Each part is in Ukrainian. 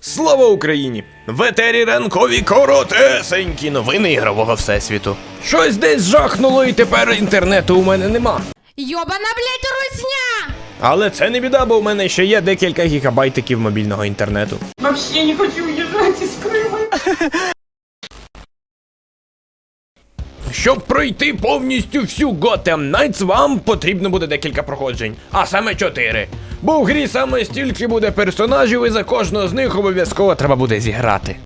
Слава Україні! В етері ранкові коротесенькі новини ігрового всесвіту. Щось десь жахнуло, і тепер інтернету у мене нема. Йобана, блядь, русня! Але це не біда, бо у мене ще є декілька гігабайтиків мобільного інтернету. Вообще не хочу уезжать из Крыма. Щоб пройти повністю всю Gotham Knights, вам потрібно буде декілька проходжень, а саме чотири. Бо в грі саме стільки буде персонажів, і за кожного з них обов'язково треба буде зіграти.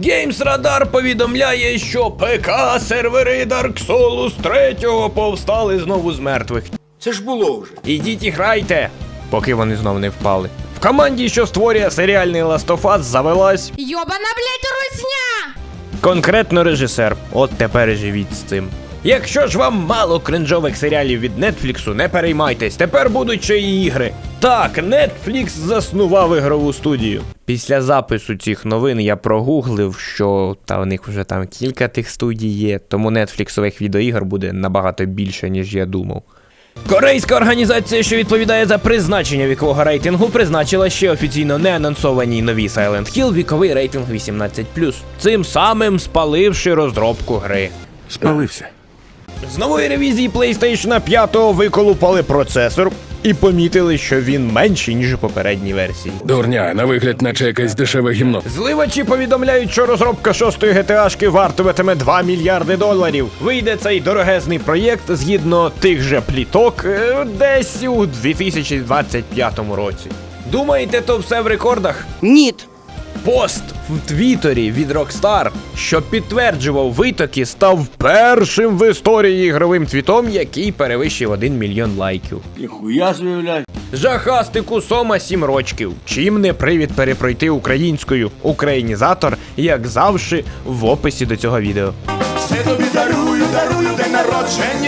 Games Radar повідомляє, що ПК сервери Dark Souls 3 повстали знову з мертвих. Це ж було вже. Ідіть і грайте, поки вони знов не впали. В команді, що створює серіальний Last of Us, завелась Йобана, блядь, русня! Конкретно режисер. От тепер і живіть з цим. Якщо ж вам мало кринжових серіалів від Нетфліксу, не переймайтесь, тепер будуть ще й ігри. Так, Netflix заснував ігрову студію. Після запису цих новин я прогуглив, що та в них вже там кілька тих студій є, тому нетфліксових відеоігр буде набагато більше, ніж я думав. Корейська організація, що відповідає за призначення вікового рейтингу, призначила ще офіційно не анонсованій новій Silent Hill віковий рейтинг 18+, цим самим спаливши розробку гри. Спалився. З нової ревізії PlayStation 5 виколупали процесор і помітили, що він менший, ніж у попередній версії. Дурня, на вигляд, наче якесь дешеве гімно. Зливачі повідомляють, що розробка шостої GTA-шки вартуватиме 2 мільярди доларів. Вийде цей дорогезний проєкт згідно тих же пліток е, десь у 2025 році. Думаєте, то все в рекордах? Ніт. Пост в Твіттері від Rockstar, що підтверджував витоки, став першим в історії ігровим твітом, який перевищив 1 мільйон лайків. Ніхуя заявляй. Жахастику Сома 7 рочків. Чим не привід перепройти українською українізатор, як завжди, в описі до цього відео. Все тобі дарую, дарую день народження.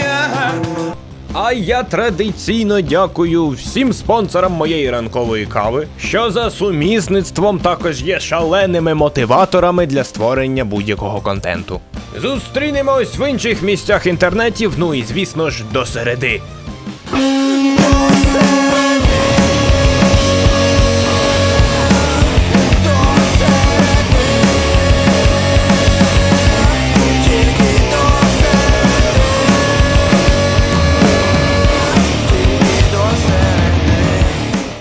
А я традиційно дякую всім спонсорам моєї ранкової кави, що за сумісництвом також є шаленими мотиваторами для створення будь-якого контенту. Зустрінемось в інших місцях інтернетів. Ну і звісно ж, до середи.